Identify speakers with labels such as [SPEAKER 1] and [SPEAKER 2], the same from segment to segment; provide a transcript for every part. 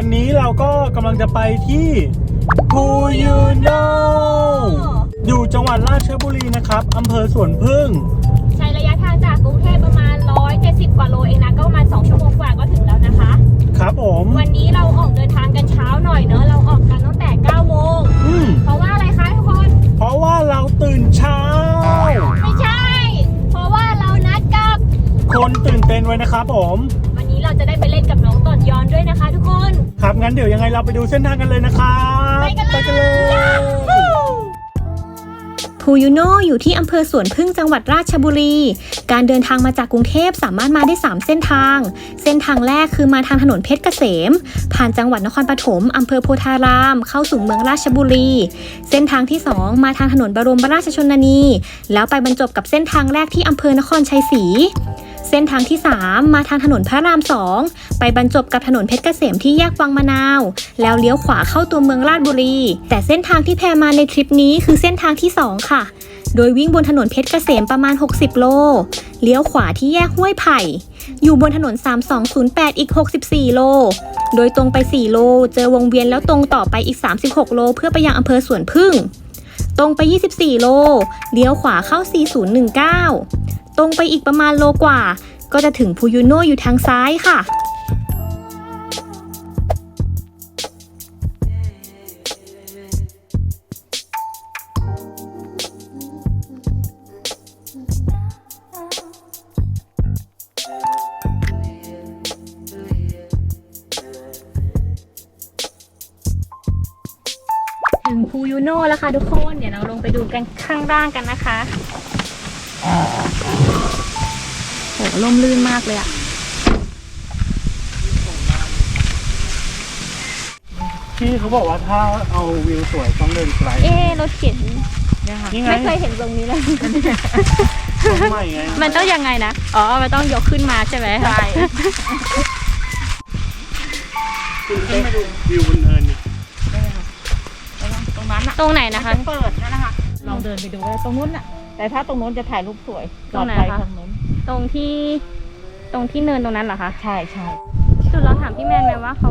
[SPEAKER 1] วันนี้เราก็กำลังจะไปที่ Who You Know อยู่จังหวัดราชบุรีนะครับอำเภอสวนพึ่ง
[SPEAKER 2] ใช้ระยะทางจากกรุงเทพประมาณ 170 กว่าโลเองนะ ก็ประมาณ 2 ชั่วโมงกว่าก็ถึงแล้วนะคะ
[SPEAKER 1] ครับผม
[SPEAKER 2] วันนี้เราออกเดินทางกันเช้าหน่อยเนอะเราออกกันตั้งแต่ 9 โมง
[SPEAKER 1] อืม
[SPEAKER 2] เพราะว่าอะไรคะทุกคน
[SPEAKER 1] เพราะว่าเราตื่นเช้า
[SPEAKER 2] ไม่ใช่ เพราะว่าเรานัดกับ
[SPEAKER 1] คนตื่นเต้นไว้นะครับผม
[SPEAKER 2] วันนี้ เราจะได้ไปเล่นกับน้องต่อนยอนด้วยนะคะ ทุกคน
[SPEAKER 1] ครับงั้นเดี๋ยวยังไงเราไปดูเส้นทางกันเลยนะครับ
[SPEAKER 2] ไปกันเลย
[SPEAKER 1] เลย
[SPEAKER 3] ภูยูโนอยู่ที่อำเภอสวนพึ่งจังหวัดราชบุรี การเดินทางมาจากกรุงเทพสามารถมาได้ 3 เส้นทาง เส้นทางแรกคือมาทางถนนเพชรเกษม ผ่านจังหวัดนครปฐมอำเภอโพธาราม เข้าสู่เมืองราชบุรี เส้นทางที่ 2 มาทางถนนบรมราชชนนี แล้วไปบรรจบกับเส้นทางแรกที่อำเภอนครชัยศรี เส้นทางที่ 3 มาทางถนนพระราม 2 ไปบรรจบกับถนนเพชรเกษมที่แยกวังมะนาว แล้วเลี้ยวขวาเข้าตัวเมืองราชบุรี แต่เส้นทางที่แพรมาในทริปนี้คือเส้นทางที่ 2 ค่ะ โดยวิ่งบนถนนเพชรเกษมประมาณ 60 โล เลี้ยวขวาที่แยกห้วยไผ่ อยู่บนถนน 3208 อีก 64 โล โดยตรงไป 4 โล เจอวงเวียนแล้วตรงต่อไปอีก 36 โล เพื่อไปยังอำเภอสวนพึ่ง ตรงไป 24 โล เลี้ยวขวาเข้า 4019 ตรงไปอีกประมาณโลกว่า ก็จะถึงพูยูโนอยู่ทางซ้ายค่ะ ถึงพูยูโนแล้วค่ะทุกคน เดี๋ยวเราลงไปดูกันข้างล่างกันนะคะ โหล่มลื่นมากเลยอะ
[SPEAKER 1] ที่เขาบอกว่าถ้าเอาวิวสวยต้องเดินไกล
[SPEAKER 3] เอ๊ะรถเข็น
[SPEAKER 1] นี่ไง
[SPEAKER 3] ไม่เคยเห็นตรงนี้เลย
[SPEAKER 1] ใหม่ไง
[SPEAKER 3] มันต้องยังไงนะ อ๋อ มันต้องยกขึ้นมาใช่ไหมใช่
[SPEAKER 1] คุณขึ้นมาดูวิวบนเนินนี่
[SPEAKER 4] ตรงนั้นอะ
[SPEAKER 3] ตรงไหนนะคะ
[SPEAKER 4] เปิดนั่นนะคะลองเดินไปดูว่าตรงนู้นอะ แต่ถ้าตรงนู้นจะถ่ายรูปสวย
[SPEAKER 3] ตรงไหน
[SPEAKER 4] ปลอดภัย
[SPEAKER 3] คะ
[SPEAKER 4] ทางนู้น
[SPEAKER 3] ตรงที่ตรงที่เนินตรงนั้นเหรอคะ
[SPEAKER 4] ใช่ใช่
[SPEAKER 3] จุดเราถามพี่แมนไหมว่าเขา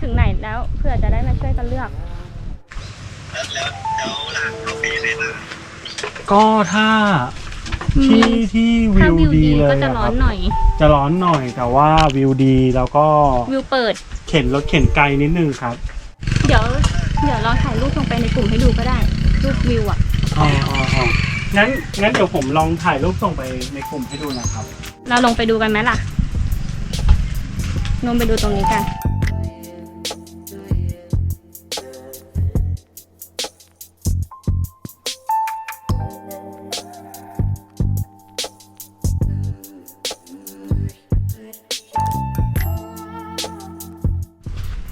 [SPEAKER 3] ถึงไหนแล้วเพื่อจะได้มาช่วยกันเลือก
[SPEAKER 1] ก็ถ้าที่ที่วิ
[SPEAKER 3] ถ้าววิว
[SPEAKER 1] ดี
[SPEAKER 3] ดี
[SPEAKER 1] เลย
[SPEAKER 3] ก็จะ
[SPEAKER 1] อะ
[SPEAKER 3] ร้
[SPEAKER 1] ค
[SPEAKER 3] อ
[SPEAKER 1] รั
[SPEAKER 3] น
[SPEAKER 1] บ
[SPEAKER 3] หน่อย
[SPEAKER 1] จะร้อนหน่อยแต่ว่าวิวดีแล้วก็
[SPEAKER 3] วิวเปิด
[SPEAKER 1] เข็นรถเข็นไกลนิดนึงครับ
[SPEAKER 3] เดี๋ยว เดี๋ยวเราถ่ายรูปลงไปในกลุ่มให้ดูก็ได้ รูปวิวอะ
[SPEAKER 1] อ๋ออ๋ออ๋อ งั้นงั้นเดี๋ยวผมลองถ่ายรูปส่งไปในกลุ่มให้ดูนะครับ
[SPEAKER 3] เราลงไปดูกันไหมล่ะ ลงไปดูตรงนี้กัน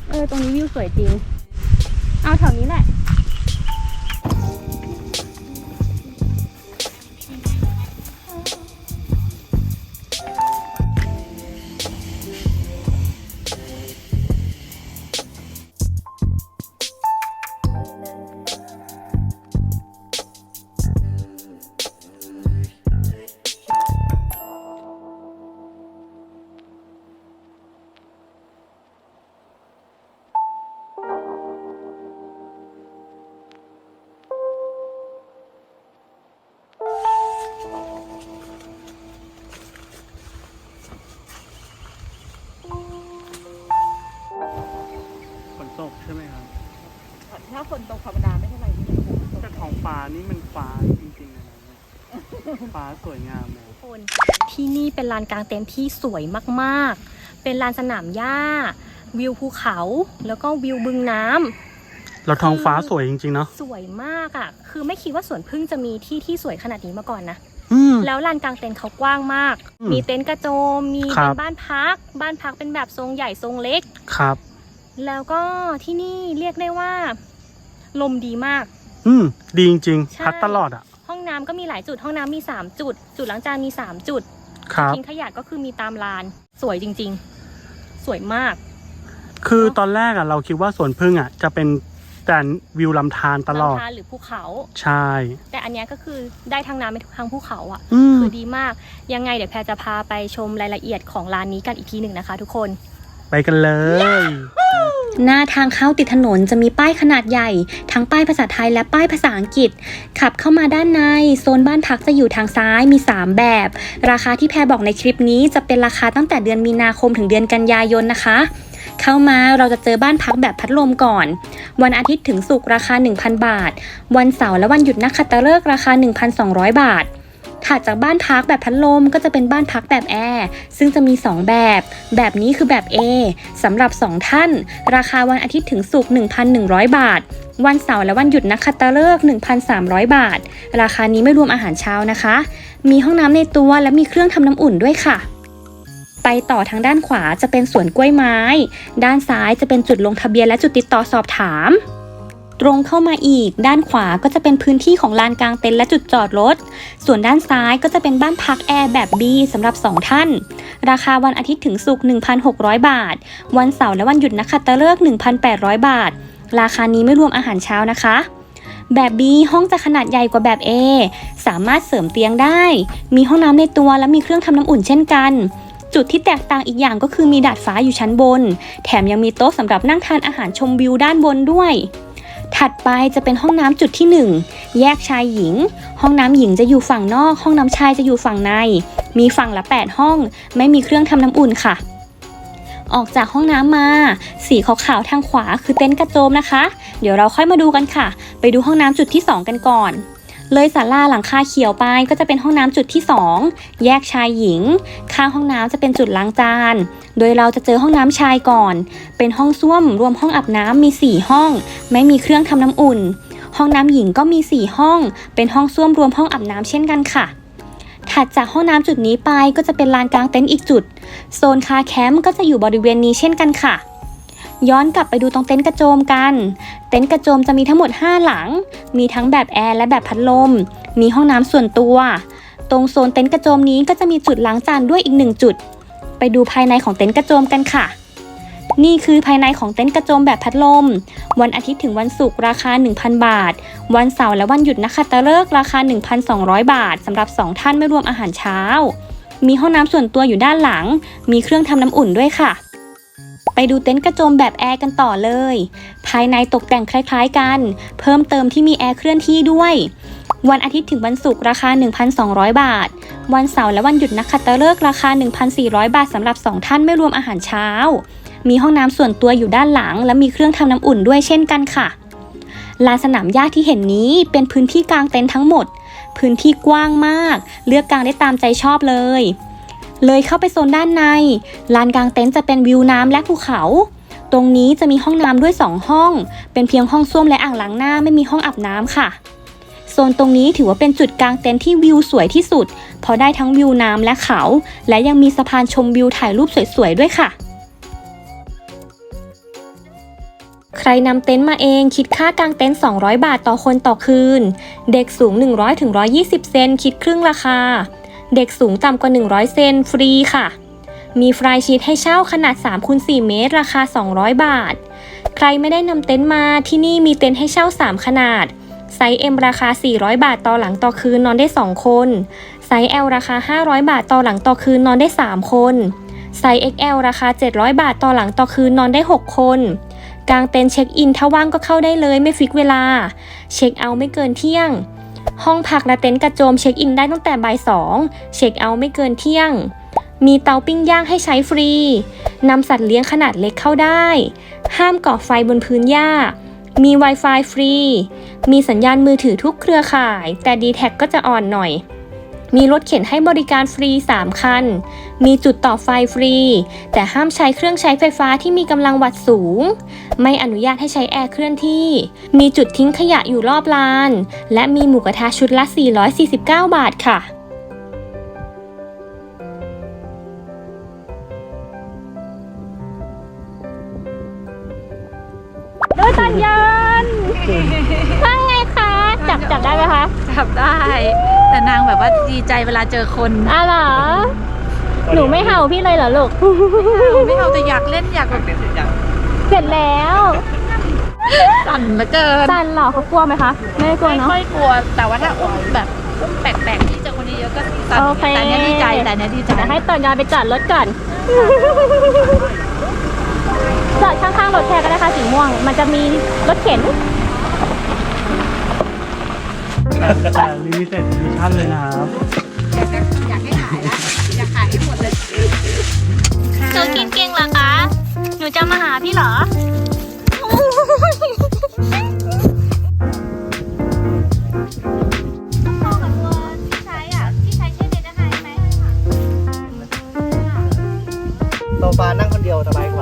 [SPEAKER 3] เออ ตรงนี้วิวสวยจริง
[SPEAKER 1] กใช่ไหมครับ
[SPEAKER 4] ถ้าฝนตกธรรมดาไม่เท่าไหร่ที่จะฝนตก
[SPEAKER 1] แต่ท้องฟ้านี่มันฟ้าจริงๆนะฟ้าสวยงามเลย
[SPEAKER 3] คนที่นี่เป็นลานกลางเต็นท์ที่สวยมากๆ เป็นลานสนามหญ้า วิวภูเขา แล้วก็วิวบึงน้ำ
[SPEAKER 1] เราท้องฟ้าสวยจริงๆเนาะ
[SPEAKER 3] สวยมากอะ่ะ คือไม่คิดว่าสวนพึ่งจะมีที่ที่สวยขนาดนี้มาก่อนนะ
[SPEAKER 1] อืม
[SPEAKER 3] แล้วลานกลางเต็นท์เขากว้างมาก
[SPEAKER 1] อืม
[SPEAKER 3] มีเต็นท์กระโจม มี
[SPEAKER 1] ครั
[SPEAKER 3] เป็
[SPEAKER 1] บ
[SPEAKER 3] นบ้านพัก บ้านพักเป็นแบบทรงใหญ่ทรงเล็ก
[SPEAKER 1] ครับ
[SPEAKER 3] แล้วก็ที่นี่เรียกได้ว่า ลมดีมาก
[SPEAKER 1] อืม ดีจริง
[SPEAKER 3] ใช่
[SPEAKER 1] ๆพัดตลอดอะ
[SPEAKER 3] ห้องน้ำก็มีหลายจุด ห้องน้ำมี3จุด จุดล้างจานมี3จุด
[SPEAKER 1] ครับ
[SPEAKER 3] ทิ้งขยะก็คือมีตามลาน สวยจริง ๆ สวยมาก
[SPEAKER 1] คือตอนแรกอะ เราคิดว่าสวนพึ่งอะ จะเป็นแต่วิวลำธารตลอด
[SPEAKER 3] ลำธารหรือภูเขา
[SPEAKER 1] ใช่
[SPEAKER 3] แต่อันเนี้ยก็คือได้ทั้งน้ำไปทั้งภูเขาอะ่ะ
[SPEAKER 1] อืม
[SPEAKER 3] คือดีมาก ยังไงเดี๋ยวแพรจะพาไปชมรายละเอียดของร้านนี้กันอีกทีหนึ่งนะคะ ทุกคน
[SPEAKER 1] ไปกันเลย
[SPEAKER 3] หน้าทางเข้าติดถนนจะมีป้ายขนาดใหญ่ ทั้งป้ายภาษาไทยและป้ายภาษาอังกฤษ ขับเข้ามาด้านใน โซนบ้านพักจะอยู่ทางซ้ายมี 3 แบบ ราคาที่แพรบอกในคลิปนี้จะเป็นราคาตั้งแต่เดือนมีนาคมถึงเดือนกันยายนนะคะ เข้ามาเราจะเจอบ้านพักแบบพัดลมก่อน วันอาทิตย์ถึงศุกร์ราคา 1,000 บาท วันเสาร์และวันหยุดนักขัตฤกษ์ราคา 1,200 บาท ถัดจากบ้านพักแบบพัดลมก็จะเป็นบ้านพักแบบแอร์ซึ่งจะมี 2 แบบ แบบนี้คือแบบ A สำหรับ 2 ท่าน ราคาวันอาทิตย์ถึงศุกร์1,100 บาท วันเสาร์และวันหยุดนักขัตฤกษ์1,300 บาท ราคานี้ไม่รวมอาหารเช้านะคะ มีห้องน้ำในตัวและมีเครื่องทำน้ำอุ่นด้วยค่ะไปต่อทางด้านขวาจะเป็นสวนกล้วยไม้ ด้านซ้ายจะเป็นจุดลงทะเบียนและจุดติดต่อสอบถาม ตรงเข้ามาอีก ด้านขวาก็จะเป็นพื้นที่ของลานกลางเต็นท์และจุดจอดรถ ส่วนด้านซ้ายก็จะเป็นบ้านพักแอร์แบบ B สำหรับ 2 ท่าน ราคาวันอาทิตย์ถึงศุกร์1,600 บาท วันเสาร์และวันหยุดนักขัตฤกษ์1,800 บาท ราคานี้ไม่รวมอาหารเช้านะคะแบบ B ห้องจะขนาดใหญ่กว่าแบบ A สามารถเสริมเตียงได้ มีห้องน้ำในตัวและมีเครื่องทำน้ำอุ่นเช่นกัน จุดที่แตกต่างอีกอย่างก็คือมีดาดฟ้าอยู่ชั้นบน แถมยังมีโต๊ะสำหรับนั่งทานอาหารชมวิวด้านบนด้วย ถัดไปจะเป็นห้องน้ำจุดที่ 1 แยกชายหญิง ห้องน้ำหญิงจะอยู่ฝั่งนอก ห้องน้ำชายจะอยู่ฝั่งใน มีฝั่งละ 8 ห้อง ไม่มีเครื่องทำน้ำอุ่นค่ะ ออกจากห้องน้ำมา สีขาวๆทางขวาคือเต็นท์กระโจมนะคะ เดี๋ยวเราค่อยมาดูกันค่ะ ไปดูห้องน้ำจุดที่ 2 กันก่อน เลยศาลาหลังคาเขียวไปก็จะเป็นห้องน้ำจุดที่ 2 แยกชายหญิง ข้างห้องน้ำจะเป็นจุดล้างจาน โดยเราจะเจอห้องน้ำชายก่อน เป็นห้องส้วมรวมห้องอาบน้ำมี 4 ห้อง ไม่มีเครื่องทำน้ำอุ่น ห้องน้ำหญิงก็มี 4 ห้อง เป็นห้องส้วมรวมห้องอาบน้ำเช่นกันค่ะถัดจากห้องน้ำจุดนี้ไปก็จะเป็นลานกลางเต็นท์อีกจุด โซนคาแคมป์ก็จะอยู่บริเวณนี้เช่นกันค่ะ ย้อนกลับไปดูตรงเต็นท์กระโจมกัน เต็นท์กระโจมจะมีทั้งหมด 5 หลัง มีทั้งแบบแอร์และแบบพัดลม มีห้องน้ำส่วนตัว ตรงโซนเต็นท์กระโจมนี้ก็จะมีจุดล้างจานด้วยอีกหนึ่งจุด ไปดูภายในของเต็นท์กระโจมกันค่ะ นี่คือภายในของเต็นท์กระโจมแบบพัดลม วันอาทิตย์ถึงวันศุกร์ราคา 1,000 บาท วันเสาร์และวันหยุดนักขัตฤกษ์ราคา 1,200 บาทสำหรับ 2 ท่านไม่รวมอาหารเช้า มีห้องน้ำส่วนตัวอยู่ด้านหลัง มีเครื่องทำน้ำอุ่นด้วยค่ะ ไปดูเต็นท์กระโจมแบบแอร์กันต่อเลย ภายในตกแต่งคล้ายๆกัน เพิ่มเติมที่มีแอร์เคลื่อนที่ด้วย วันอาทิตย์ถึงวันศุกร์ราคา 1,200 บาท วันเสาร์และวันหยุดนักขัตฤกษ์ราคา 1,400 บาทสำหรับ 2 ท่านไม่รวมอาหารเช้า มีห้องน้ำส่วนตัวอยู่ด้านหลัง และมีเครื่องทำน้ำอุ่นด้วยเช่นกันค่ะลานสนามหญ้าที่เห็นนี้เป็นพื้นที่กลางเต็นท์ทั้งหมด พื้นที่กว้างมาก เลือกกางได้ตามใจชอบเลย เลยเข้าไปโซนด้านใน ลานกลางเต็นท์จะเป็นวิวน้ำและภูเขา ตรงนี้จะมีห้องน้ำด้วย 2 ห้อง เป็นเพียงห้องส้วมและอ่างล้างหน้าไม่มีห้องอาบน้ำค่ะ โซนตรงนี้ถือว่าเป็นจุดกลางเต็นท์ที่วิวสวยที่สุดเพราะได้ทั้งวิวน้ำและเขา และยังมีสะพานชมวิวถ่ายรูปสวยๆด้วยค่ะใครนำเต็นท์มาเองคิดค่ากางเต็นท์ 200 บาทต่อคนต่อคืน เด็กสูง 100-120 เซนคิดครึ่งราคา เด็กสูงต่ำกว่า 100 เซนฟรีค่ะ มีฟรายชีทให้เช่าขนาด3คูณ4เมตร ราคา 200 บาท ใครไม่ได้นำเต็นท์มาที่นี่มีเต็นท์ให้เช่า 3 ขนาด ไซส์ M ราคา 400 บาทต่อหลังต่อคืนนอนได้ 2 คน ไซส์ L ราคา 500 บาทต่อหลังต่อคืนนอนได้ 3 คน ไซส์ XL ราคา 700 บาทต่อหลังต่อคืนนอนได้ 6 คนกางเต็นท์เช็คอินถ้าว่างก็เข้าได้เลยไม่ฟิกเวลา เช็คเอาท์ไม่เกินเที่ยง ห้องพักและเต็นท์กระโจมเช็คอินได้ตั้งแต่บ่ายสองเช็คเอาท์ไม่เกินเที่ยง มีเตาปิ้งย่างให้ใช้ฟรีนำสัตว์เลี้ยงขนาดเล็กเข้าได้ ห้ามก่อไฟบนพื้นหญ้า มี Wi-Fi ฟรี มีสัญญาณมือถือทุกเครือข่าย แต่ดีแท็ก็จะอ่อนหน่อย มีรถเข็นให้บริการฟรี 3 คัน มีจุดต่อไฟฟรี แต่ห้ามใช้เครื่องใช้ไฟฟ้าที่มีกำลังวัตต์สูง ไม่อนุญาตให้ใช้แอร์เคลื่อนที่ มีจุดทิ้งขยะอยู่รอบลาน และมีหมูกระทะชุดละ 449 บาทค่ะ
[SPEAKER 2] ด้วยตันยัน จับจับได้ไหมคะ
[SPEAKER 4] จับได้ แต่นางแบบว่าดีใจเวลาเจอคน
[SPEAKER 2] อ้าวเหรอ หนูไม่เห่าพี่เลยเหรอลูก
[SPEAKER 4] ไม่เอาแต่อยากเล่นอยากแบบ
[SPEAKER 2] เสร็จแล้ว
[SPEAKER 4] สั่นเหลือเกิน
[SPEAKER 2] จันเหรอเขากลัวไหมคะ ไม่ได้กลัว
[SPEAKER 4] ไม่
[SPEAKER 2] เนาะ
[SPEAKER 4] ค่อยกลัว แต่ว่าถ้าอุ้มแบบอุ้มแปลกๆที่เจอคนเยอะๆก็สั่น
[SPEAKER 2] โอเค
[SPEAKER 4] แต่เนี้ยดีใจแต่เนี้ยดีใจ
[SPEAKER 2] เดี๋ยวให้ตันยานไปจอดรถก่อนจอดข้างๆรถแทนก็ได้ค่ะ
[SPEAKER 3] ม่วง มันจะมีรถเข็น
[SPEAKER 1] แต่ลิมิเต็ดดิชั่นเลยนะครับ
[SPEAKER 4] อยากให้ขายละอยากขายให้หมดเลย
[SPEAKER 3] เธอกินเก่งเหรอคะ หนูจะมาหาพี่เหรอเข้ากับตัวที่ใช้อะที่ใช้ใช่เดนไฮไหม
[SPEAKER 5] โซฟานั่งคนเดียวสบายกว่า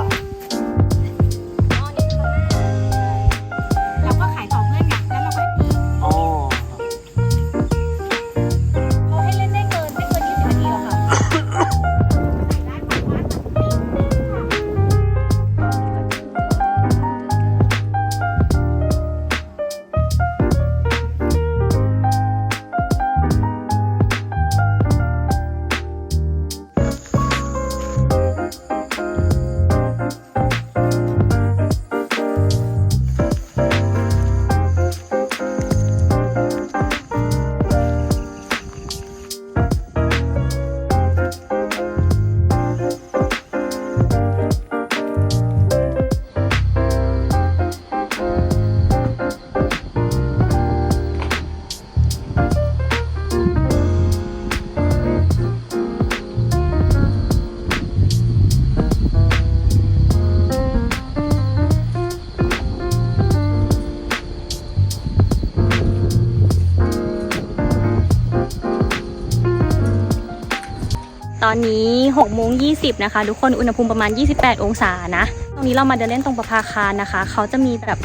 [SPEAKER 3] อนนี้6โมง20นะคะทุกคนอุณหภูมิประมาณ 28 องศานะ ตรงนี้เรามาเดินเล่นตรงประภาคารนะคะ เขาจะมีแบบ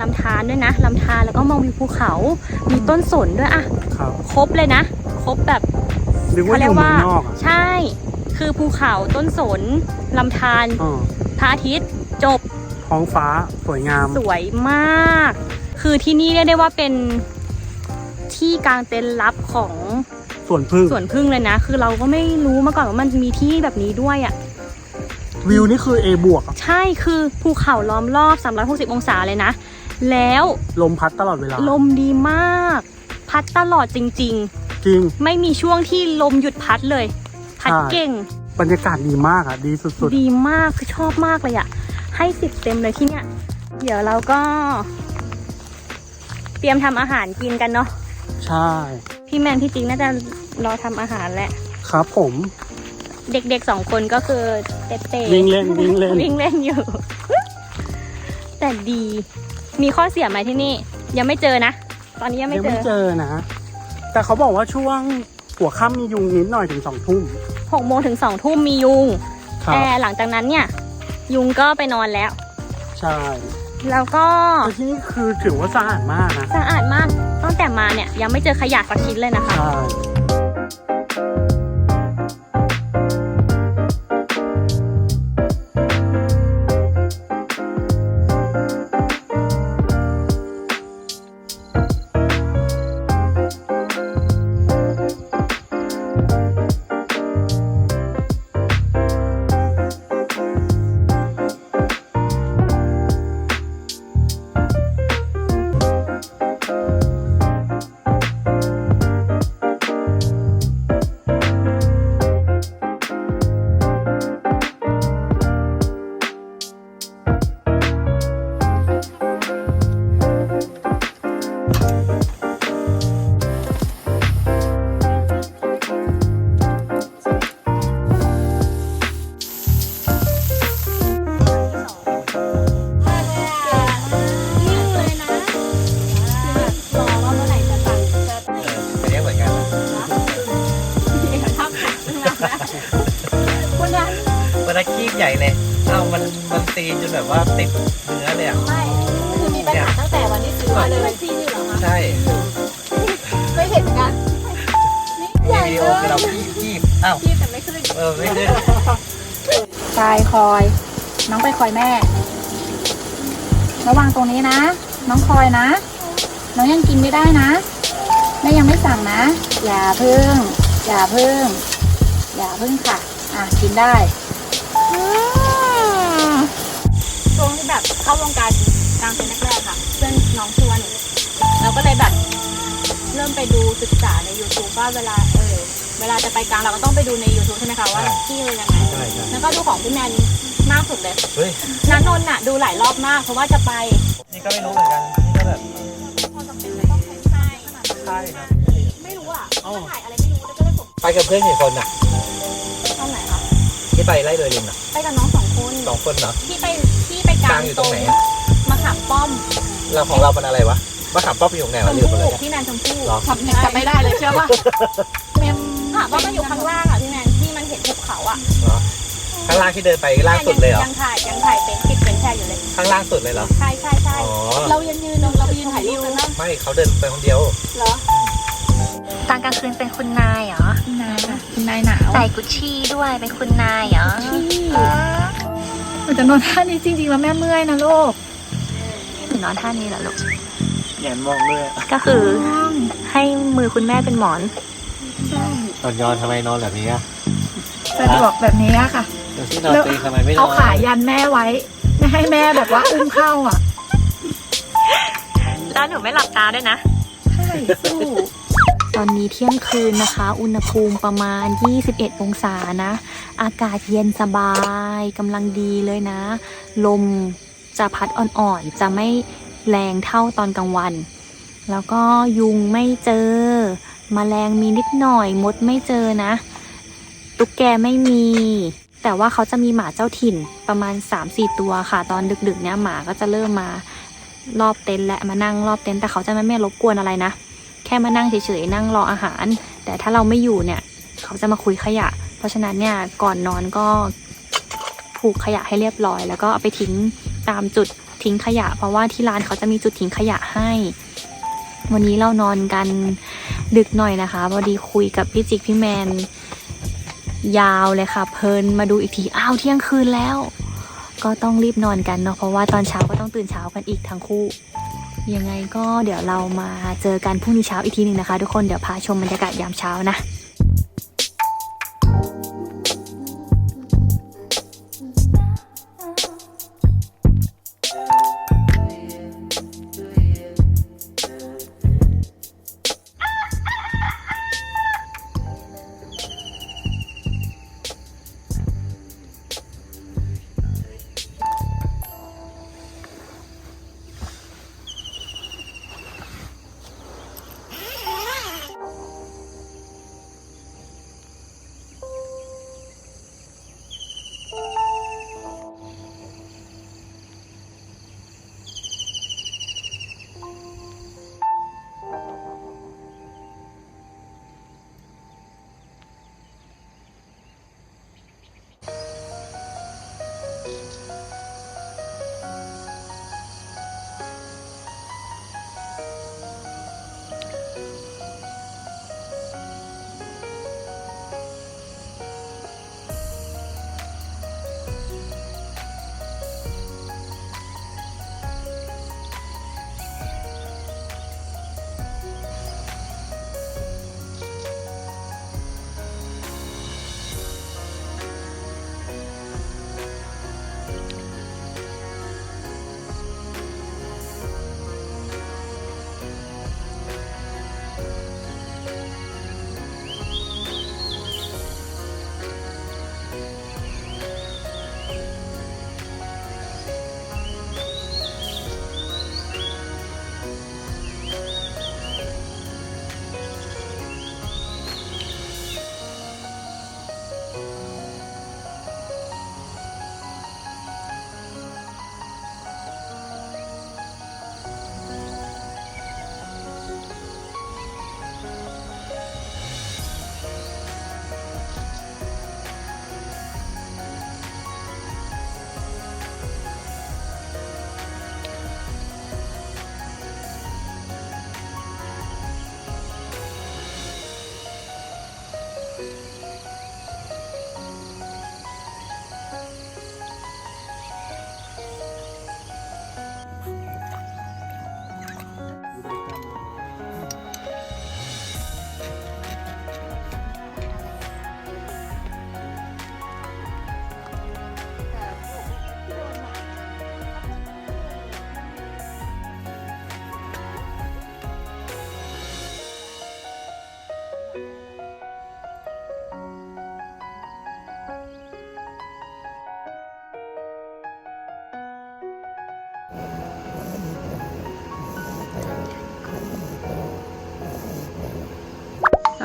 [SPEAKER 3] ลำธารด้วยนะลำธารแล้วก็มองวิวภูเขา มีต้นสนด้วยอะ
[SPEAKER 1] ครับ
[SPEAKER 3] ครบเลยนะ ครบแบบ
[SPEAKER 1] นึกว่าอยู่เมืองนอกอะ
[SPEAKER 3] ใช่ คือภูเขาต้นสนลำธาร
[SPEAKER 1] อ๋อ
[SPEAKER 3] พระอาทิตย์จบ
[SPEAKER 1] ท้องฟ้าสวยงาม
[SPEAKER 3] สวยมาก คือที่นี่เรียกได้ว่าเป็นที่กลางเต็นท์ลับของ
[SPEAKER 1] สวนพึ่ง
[SPEAKER 3] สวนพึ่งเลยนะ คือเราก็ไม่รู้มาก่อนว่ามันมีที่แบบนี้ด้วยอะ่ะ
[SPEAKER 1] วิวนี่คือ A บวกอะ
[SPEAKER 3] ใช่คือภูเขาล้อมรอบ 360 องศาเลยนะ แล้ว
[SPEAKER 1] ลมพัดตลอดเวลา
[SPEAKER 3] ลมดีมาก พัดตลอดจริง
[SPEAKER 1] จริง
[SPEAKER 3] ๆ ไม่มีช่วงที่ลมหยุดพัดเลย พัด
[SPEAKER 1] ใช่
[SPEAKER 3] เก่ง
[SPEAKER 1] บรรยากาศดีมากอะ ดีสุด
[SPEAKER 3] ดีมากคือชอบมากเลยอะ่ะให้สิบเต็มเลยที่เนี่ย เดี๋ยวเราก็ เตรียมทำอาหารกินกันเนาะ
[SPEAKER 1] ๆ ใช่
[SPEAKER 3] พี่แมนพี่จริงน่าจะรอทำอาหารแหละ
[SPEAKER 1] ครับผม
[SPEAKER 3] เด็กๆสองคนก็คือเตะเตะ
[SPEAKER 1] วิ่งเล่นวิ่งเล่น
[SPEAKER 3] วิ่งเล่นอยู่ แต่ดีมีข้อเสียไหมที่นี่ ยังไม่เจอนะ ตอนนี้ยังไม่
[SPEAKER 1] ยัง
[SPEAKER 3] เจ
[SPEAKER 1] ไม่
[SPEAKER 3] อ
[SPEAKER 1] เจอนะ แต่เขาบอกว่าช่วงหัวค่ำมียุงนิดหน่อยถึงสองทุ่ม
[SPEAKER 3] หกโมงถึงสองทุ่มมียุง
[SPEAKER 1] ครับ
[SPEAKER 3] แต่หลังจากนั้นเนี่ย ยุงก็ไปนอนแล้ว
[SPEAKER 1] ใช่
[SPEAKER 3] แล้วก็
[SPEAKER 1] แต่ที่นี่คือถือว่าสะอาดมากนะ
[SPEAKER 3] สะอาดมาก ตั้งแต่มาเนี่ยยังไม่เจอขยะสักชิ้นเลยนะคะ
[SPEAKER 1] ให
[SPEAKER 5] ญ่เลยเอ้ามันมันตีจนแบบว่าติดเนื้อเลยอะ
[SPEAKER 3] ไม่คือมีปัญหาตั้งแต่วันที่ซื้อมาเลยมันซีนอยู่เหรอคะ
[SPEAKER 5] ใช่
[SPEAKER 3] ไม่เห็นกันนี่ใหญ่
[SPEAKER 5] วิดี
[SPEAKER 3] เล
[SPEAKER 5] โอคือยเราคีบคีบเอ้า
[SPEAKER 3] ที่แต่ไม่ขึ้น
[SPEAKER 5] เออไม่ได้
[SPEAKER 4] ทรายคอย น้องไปคอยแม่ ระวังตรงนี้นะ น้องคอยนะ น้องยังกินไม่ได้นะแม่ยังไม่สั่งนะ อย่าพึ่ง อย่าพึ่ง อย่าพึ่งค่ะ อะกินได้
[SPEAKER 3] เราก็เลยแบบ เริ่มไปดูศึกษาใน YouTube ว่าเวลาเออเวลาจะไปกลางเราก็ต้องไปดูใน YouTube ใช่ไหมคะว่าที่เป็นยังไง
[SPEAKER 5] ใช่ใช่
[SPEAKER 3] แล้วก็ดูของพี่แมน
[SPEAKER 2] มากสุดเลย
[SPEAKER 5] เฮ้ย
[SPEAKER 2] นันนนท์น่ะดูหลายรอบมากเพราะว่าจะไป
[SPEAKER 5] นี่ก็ไม่รู้เหมือนกัน นี่ก็แบบ
[SPEAKER 2] พอจะเป็นไม่ต้องใช่
[SPEAKER 5] ใช่ครับ
[SPEAKER 2] ไม่รู้อะ
[SPEAKER 1] เอ้า
[SPEAKER 2] ถ่ายอะไรไม่รู้แล้วก็เลยส่ง
[SPEAKER 5] ไปกับเพื่อนกี่คนอะ
[SPEAKER 2] ตอนไหนคะ
[SPEAKER 5] ที่ไปไล่เลยลิมอะ
[SPEAKER 2] ไปกับน้องสองคน
[SPEAKER 5] สองคนเหรอ
[SPEAKER 2] ที่ไปที่ไปก
[SPEAKER 5] ก
[SPEAKER 2] ลา
[SPEAKER 5] ลางงอยู่ตรงไหนอะ
[SPEAKER 2] มาขามป้อม
[SPEAKER 5] เราของเราเป็นอะไรวะ มะขามป้อมอยู่ตรงไหน
[SPEAKER 2] ช
[SPEAKER 5] วะ
[SPEAKER 2] ม
[SPEAKER 5] ลืมไป
[SPEAKER 2] พู่
[SPEAKER 5] แล้วเนี่ย
[SPEAKER 2] พี่แมนชมพู่
[SPEAKER 5] หรอ
[SPEAKER 4] ทำจำไม่ได้เลยเชื่อป่ะเมม
[SPEAKER 2] ถามว่ามันอยู่ข้างล่างอะพี่แมนที่มันเห็นภูเขาอะ
[SPEAKER 5] เหรอข้างล่างที่เดินไปล่างสุดเลยเหรอ
[SPEAKER 2] ยังถ่ายยังถ่ายเป็นคลิปเป็นแช่อยู่เลย
[SPEAKER 5] ข้างล่างสุดเลยเหรอ
[SPEAKER 2] ใช่ใช่ใช่
[SPEAKER 5] อ๋อ
[SPEAKER 4] เรายืนยืนเราไปยืนถ่ายรูปกันนะ
[SPEAKER 5] ไม่เขาเดินไปคนเดียว
[SPEAKER 2] เหรอ
[SPEAKER 3] ตอนกลางคืนเป็นคุณนายเหรอ
[SPEAKER 4] คุณนายค่ะคุณนายหนาว
[SPEAKER 3] ใส่กุชชี่ด้วยเป็นคุณนายเหรอ
[SPEAKER 4] หนูจะนอนท่านี้จริง ๆ แล้วแม่เมื่อยนะลูก
[SPEAKER 3] หนูนอนท่านี้เหรอลูก
[SPEAKER 1] แหงนมองด้วย
[SPEAKER 3] ก็คือให้มือคุณแม่เป็นหมอน
[SPEAKER 1] ตอนยอนทำไมนอนแบบนี้อะ
[SPEAKER 4] สะดวกแบบนี้อะค่ะ
[SPEAKER 1] เดี๋ยวที่นอนตัวเองทำไมไม่นอน
[SPEAKER 4] เอาขายันแม่ไว้ ไม่ให้แม่แบบว่าอุ้มเข้าอะ
[SPEAKER 3] แล้วหนูไม่หลับตาด้วยนะ
[SPEAKER 4] ใช่สู้
[SPEAKER 2] ตอนนี้เที่ยงคืนนะคะ อุณหภูมิประมาณ 21 องศานะ อากาศเย็นสบายกำลังดีเลยนะ ลมจะพัดอ่อนๆ จะไม่ แรงเท่าตอนกลางวัน แล้วก็ยุงไม่เจอมแมลงมีนิดหน่อยมดไม่เจอนะ ตุ๊กแกไม่มี แต่ว่าเขาจะมีหมาเจ้าถิ่นประมาณ 3-4 ตัวค่ะ ตอนดึกๆ เนี้ยหมาก็จะเริ่มมารอบเต็นท์และมานั่งรอบเต็นท์แต่เขาจะไม่ไม่รบกวนอะไรนะ แค่มานั่งเฉยๆนั่งรออาหาร แต่ถ้าเราไม่อยู่เนี่ย เขาจะมาคุยขยะ เพราะฉะนั้นเนี่ยก่อนนอนก็ผูกขยะให้เรียบร้อย แล้วก็เอาไปทิ้งตามจุด ทิ้งขยะ เพราะว่าที่ร้านเขาจะมีจุดทิ้งขยะให้ วันนี้เรานอนกันดึกหน่อยนะคะพอดีคุยกับพี่จิกพี่แมน ยาวเลยค่ะ เพลินมาดูอีกทีอ้าวเที่ยงคืนแล้ว ก็ต้องรีบนอนกันเนาะเพราะว่าตอนเช้าก็ต้องตื่นเช้ากันอีกทั้งคู่ยังไงก็เดี๋ยวเรามาเจอกันพรุ่งนี้เช้าอีกทีหนึ่งนะคะ ทุกคนเดี๋ยวพาชมบรรยากาศยามเช้านะ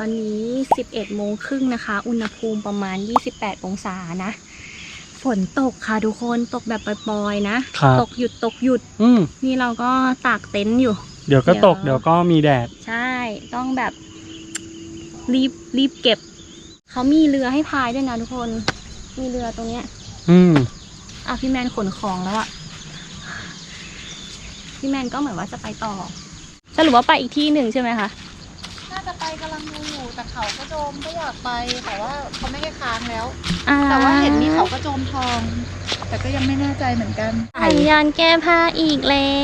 [SPEAKER 3] อนนี้ 11โมงครึ่งนะคะ อุณหภูมิประมาณ 28 องศานะ ฝนตกค่ะทุกคนตกแบบปล่อยๆนะ
[SPEAKER 1] ครับ
[SPEAKER 3] ตกหยุดตกหยุด
[SPEAKER 1] อืม
[SPEAKER 3] นี่เราก็ตากเต็นท์อยู่
[SPEAKER 1] เดี๋ยวก็ตก
[SPEAKER 3] เดี๋
[SPEAKER 1] เดี๋
[SPEAKER 3] ย
[SPEAKER 1] ยว วก็มีแดด
[SPEAKER 3] ใช่ต้องแบบรีบรีบเก็บ เขามีเรือให้พายด้วยนะทุกคน มีเรือตรงเนี้ย
[SPEAKER 1] อืม
[SPEAKER 3] อะพี่แมนขนของแล้วอะพี่แมนก็เหมือนว่าจะไปต่อ สรุปว่าไปอีกที่หนึ่งใช่ไหมคะ
[SPEAKER 4] น่าจะไปกำลังดูอยู่แต่ เขากระโจมก็อยากไปแต่ว่าเขาไม่ได้ค้างแล้ว
[SPEAKER 3] อ่า
[SPEAKER 4] แต่ว่าเห็นมีเขากระโจมทอง แต่ก็ยังไม่แน่ใจเหมือนกัน
[SPEAKER 3] สัญญาณแก้ผ้าอีกแล้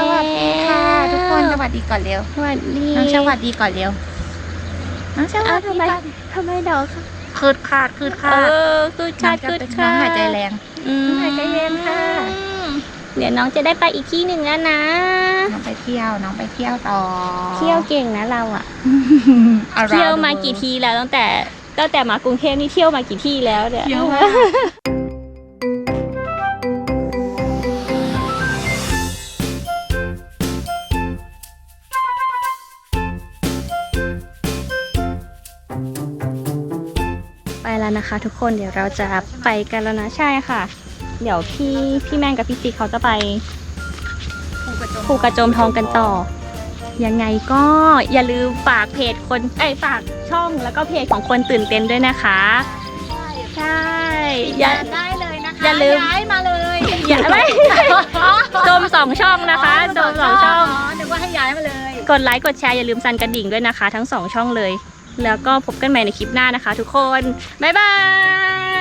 [SPEAKER 3] ว
[SPEAKER 4] สวัสดีค่ะ ทุกคนสวัสดีก่อนเร็ว
[SPEAKER 3] สวัสดี
[SPEAKER 4] น้องสวัสดีก่อนเร็วน้องสวั
[SPEAKER 3] อ้าว
[SPEAKER 4] สดี
[SPEAKER 3] ทำไม
[SPEAKER 4] ก่อน
[SPEAKER 3] ทำไมเดี๋ยวค่ะ
[SPEAKER 4] คืดขาดคืด
[SPEAKER 3] เอ
[SPEAKER 4] ขาด
[SPEAKER 3] อคือชาด
[SPEAKER 4] น้
[SPEAKER 3] คื
[SPEAKER 4] อง
[SPEAKER 3] อ
[SPEAKER 4] จะเป็น
[SPEAKER 3] ชา
[SPEAKER 4] น้อง
[SPEAKER 3] ด
[SPEAKER 4] หายใจแรง
[SPEAKER 3] อืม
[SPEAKER 4] หายใจเย็นค่ะ
[SPEAKER 3] เดี๋ยวน้องจะได้ไปอีกที่หนึ่งแล้วนะ
[SPEAKER 4] น้องไปเที่ยวน้องไปเที่ยวต่อ
[SPEAKER 3] เที่ยวเก่งนะเราอะ
[SPEAKER 4] Around
[SPEAKER 3] เที่ยวมา
[SPEAKER 4] the world
[SPEAKER 3] กี่ทีแล้วตั้งแต่ตั้งแต่มากรุงเทพนี่เที่ยวมากี่ที่แล้วเนี่ย
[SPEAKER 4] เที่ยวมาก
[SPEAKER 3] ไปแล้วนะคะ ทุกคนเดี๋ยวเราจะไปกันแล้วนะใช่ค่ะ เดี๋ยวพี่พี่แมนกับพี่ติ๊กเขาจะไปภูกระโจมทองกันต่อ ยังไงก็อย่าลืมฝากเพจคนเอ้ยฝากช่องแล้วก็เพจของคนตื่นเต้นด้วยนะคะ ใช่อย่า
[SPEAKER 4] ได้เลยนะคะ
[SPEAKER 3] อย่าลืม
[SPEAKER 4] ย้ายมาเลย
[SPEAKER 3] อย่าไม่ โจมสองช่องนะคะโจมสองช่อง
[SPEAKER 4] นึกว่าให้ย้ายมาเลย
[SPEAKER 3] กดไลค์กดแชร์อย่าลืมสั่นกระดิ่งด้วยนะคะ ทั้งสองช่องเลย แล้วก็พบกันใหม่ในคลิปหน้านะคะ ทุกคน บ๊ายบาย